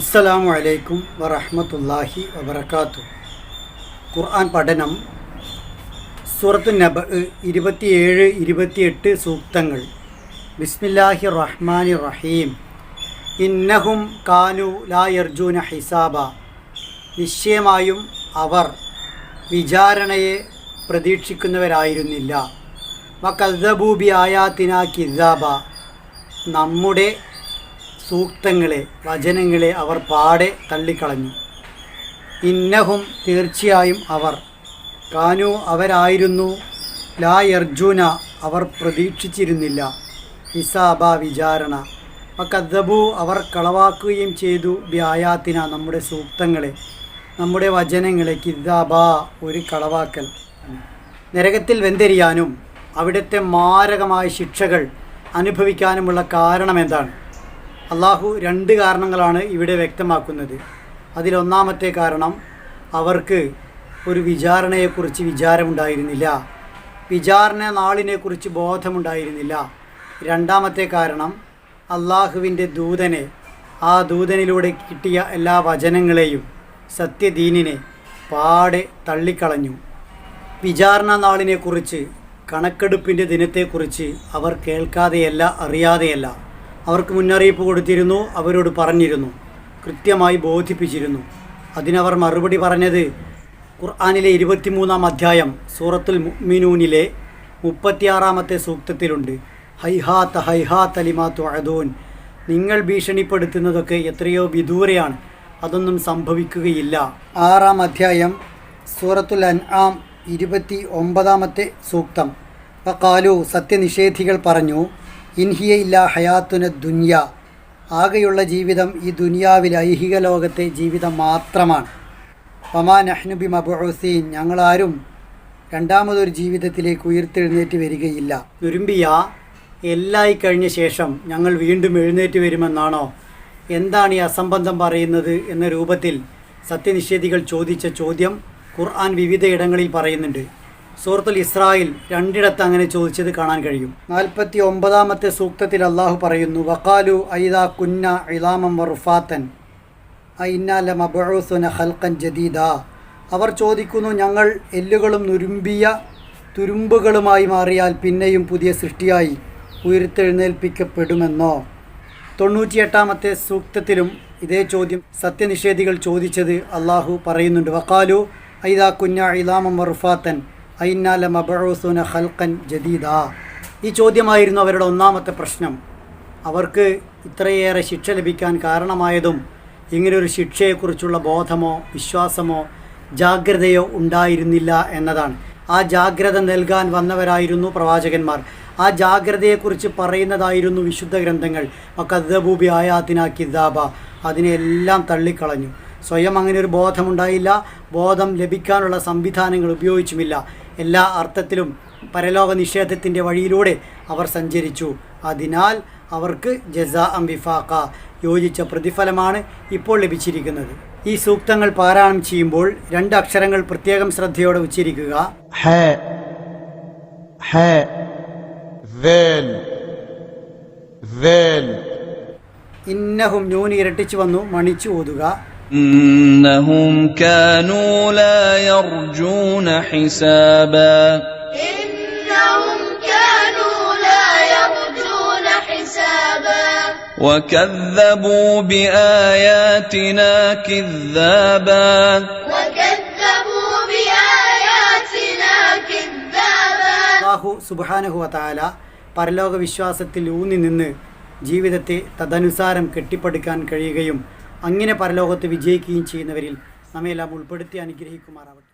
അസ്സലാമു അലൈക്കും വറഹ്മത്തുള്ളാഹി വബർക്കാത്തു ഖുർആൻ പഠനം സൂറത്തു നബ ഇരുപത്തിയേഴ് ഇരുപത്തിയെട്ട് സൂക്തങ്ങൾ. ബിസ്മില്ലാഹി റഹ്മാൻ റഹീം. ഇന്നഹും കാനു ലാ യർജൂന ഹിസാബ. നിശ്ചയമായും അവർ വിചാരണയെ പ്രതീക്ഷിക്കുന്നവരായിരുന്നില്ല. വക്കൽദബൂബി ആയാത്തിന കിസാബ നമ്മുടെ സൂക്തങ്ങളെ വചനങ്ങളെ അവർ പാടെ തള്ളിക്കളഞ്ഞു. ഇന്നഹും തീർച്ചയായും അവർ. കാനു അവരായിരുന്നു. ലാ യർജുന അവർ പ്രതീക്ഷിച്ചിരുന്നില്ല. ഹിസാബ വിചാരണ. കദ്ദബു അവർ കളവാക്കുകയും ചെയ്തു. വ്യായാത്തിന നമ്മുടെ സൂക്തങ്ങളെ നമ്മുടെ വചനങ്ങളെ കിദ്ദാബ ഒരു കളവാക്കൽ. നരകത്തിൽ വെന്തെരിയാനും അവിടുത്തെ മാരകമായ ശിക്ഷകൾ അനുഭവിക്കാനുമുള്ള കാരണം എന്താണ്? അള്ളാഹു രണ്ട് കാരണങ്ങളാണ് ഇവിടെ വ്യക്തമാക്കുന്നത്. അതിലൊന്നാമത്തെ കാരണം അവർക്ക് ഒരു വിചാരണയെക്കുറിച്ച് വിചാരമുണ്ടായിരുന്നില്ല. വിചാരണ നാളിനെക്കുറിച്ച് ബോധമുണ്ടായിരുന്നില്ല. രണ്ടാമത്തെ കാരണം അള്ളാഹുവിന്റെ ദൂതനെ ആ ദൂതനിലൂടെ കിട്ടിയ എല്ലാ വചനങ്ങളെയും സത്യദീനിനെ പാടെ തള്ളിക്കളഞ്ഞു. വിചാരണ നാളിനെക്കുറിച്ച് കണക്കെടുപ്പിന്റെ ദിനത്തെക്കുറിച്ച് അവർ കേൾക്കാതെയല്ല അറിയാതെയല്ല. അവർക്ക് മുന്നറിയിപ്പ് കൊടുത്തിരുന്നു അവരോട് പറഞ്ഞിരുന്നു കൃത്യമായി ബോധിപ്പിച്ചിരുന്നു. അതിനവർ മറുപടി പറഞ്ഞത് ഖുർആാനിലെ ഇരുപത്തിമൂന്നാം അധ്യായം സൂറത്തുൽ മുഅ്മിനൂനിലെ മുപ്പത്തിയാറാമത്തെ സൂക്തത്തിലുണ്ട്. ഹൈഹാത്ത് ഹൈഹാത്ത് അലിമാത്തു അഴതോൻ നിങ്ങൾ ഭീഷണിപ്പെടുത്തുന്നതൊക്കെ എത്രയോ വിദൂരെയാണ് അതൊന്നും സംഭവിക്കുകയില്ല. ആറാം അധ്യായം സൂറത്തുൽ അൻആം ഇരുപത്തി ഒമ്പതാമത്തെ സൂക്തം. കാലു സത്യനിഷേധികൾ പറഞ്ഞു ഇൻഹിയ ഇല്ല ഹയാത്തുന ദുന്യ. ആകെയുള്ള ജീവിതം ഈ ദുനിയാവിലെ ഐഹിക ലോകത്തെ ജീവിതം മാത്രമാണ്. പമാ നഹ്നുബി മബുഹുസീൻ ഞങ്ങളാരും രണ്ടാമതൊരു ജീവിതത്തിലേക്ക് ഉയർത്തെഴുന്നേറ്റ് വരികയില്ല. നുരുമ്പിയ എല്ലായി കഴിഞ്ഞ ശേഷം ഞങ്ങൾ വീണ്ടും എഴുന്നേറ്റ് വരുമെന്നാണോ? എന്താണ് ഈ അസംബന്ധം പറയുന്നത് എന്ന രൂപത്തിൽ സത്യനിഷേധികൾ ചോദിച്ച ചോദ്യം ഖുർആൻ വിവിധ ഇടങ്ങളിൽ പറയുന്നുണ്ട്. സൂറത്തുൽ ഇസ്രായേൽ രണ്ടിടത്ത് അങ്ങനെ ചോദിച്ചത് കാണാൻ കഴിയും. നാൽപ്പത്തി ഒമ്പതാമത്തെ സൂക്തത്തിൽ അള്ളാഹു പറയുന്നു വക്കാലു ഐദ കുന്ന ഇലാമം വറുഫാത്തൻ ഐന്നാല ഹൽക്കൻ ജദീദ. അവർ ചോദിക്കുന്നു ഞങ്ങൾ എല്ലുകളും നുരുമ്പിയ തുരുമ്പുകളുമായി മാറിയാൽ പിന്നെയും പുതിയ സൃഷ്ടിയായി ഉയർത്തെഴുന്നേൽപ്പിക്കപ്പെടുമെന്നോ? തൊണ്ണൂറ്റിയെട്ടാമത്തെ സൂക്തത്തിലും ഇതേ ചോദ്യം സത്യനിഷേധികൾ ചോദിച്ചത് അള്ളാഹു പറയുന്നുണ്ട് വക്കാലു ഐദാ കുഞ്ഞ ഇലാമം വറുഫാത്തൻ ഐന്നാല ഹൽക്കൻ ജദീദ. ഈ ചോദ്യമായിരുന്നു അവരുടെ ഒന്നാമത്തെ പ്രശ്നം. അവർക്ക് ഇത്രയേറെ ശിക്ഷ ലഭിക്കാൻ കാരണമായതും ഇങ്ങനൊരു ശിക്ഷയെക്കുറിച്ചുള്ള ബോധമോ വിശ്വാസമോ ജാഗ്രതയോ ഉണ്ടായിരുന്നില്ല എന്നതാണ്. ആ ജാഗ്രത നൽകാൻ വന്നവരായിരുന്നു പ്രവാചകന്മാർ. ആ ജാഗ്രതയെക്കുറിച്ച് പറയുന്നതായിരുന്നു വിശുദ്ധ ഗ്രന്ഥങ്ങൾ. കദ്ദബൂബി ആയാത്തിന കിതാബ അതിനെല്ലാം തള്ളിക്കളഞ്ഞു. സ്വയം അങ്ങനെ ഒരു ബോധമുണ്ടായില്ല. ബോധം ലഭിക്കാനുള്ള സംവിധാനങ്ങൾ ഉപയോഗിച്ചുമില്ല. എല്ലാ അർത്ഥത്തിലും പരലോക നിഷേധത്തിന്റെ വഴിയിലൂടെ അവർ സഞ്ചരിച്ചു. അതിനാൽ അവർക്ക് ജസ അംബിഫാക്ക യോജിച്ച പ്രതിഫലമാണ് ഇപ്പോൾ ലഭിച്ചിരിക്കുന്നത്. ഈ സൂക്തങ്ങൾ പാരായണം ചെയ്യുമ്പോൾ രണ്ട് അക്ഷരങ്ങൾ പ്രത്യേകം ശ്രദ്ധയോടെ ഉച്ചരിക്കുക. ഇന്നഹും ന്യൂനി ഇരട്ടിച്ചു വന്നു മണിച്ചു ഓതുക. إنهم كانوا لا يرجون حسابا إنهم كانوا لا يرجون حسابا وكذبوا بآياتنا كذابا وكذبوا بآياتنا كذابا അള്ളാഹു സുബാനഹു വതാല പരലോക വിശ്വാസത്തിൽ ഊന്നി നിന്ന് ജീവിതത്തെ തദനുസാരം കെട്ടിപ്പടുക്കാൻ കഴിയുകയും അങ്ങനെ പരലോകത്ത് വിജയിക്കുകയും ചെയ്യുന്നവരിൽ നമ്മയെല്ലാം ഉൾപ്പെടുത്തി അനുഗ്രഹിക്കുമാറാവട്ടെ.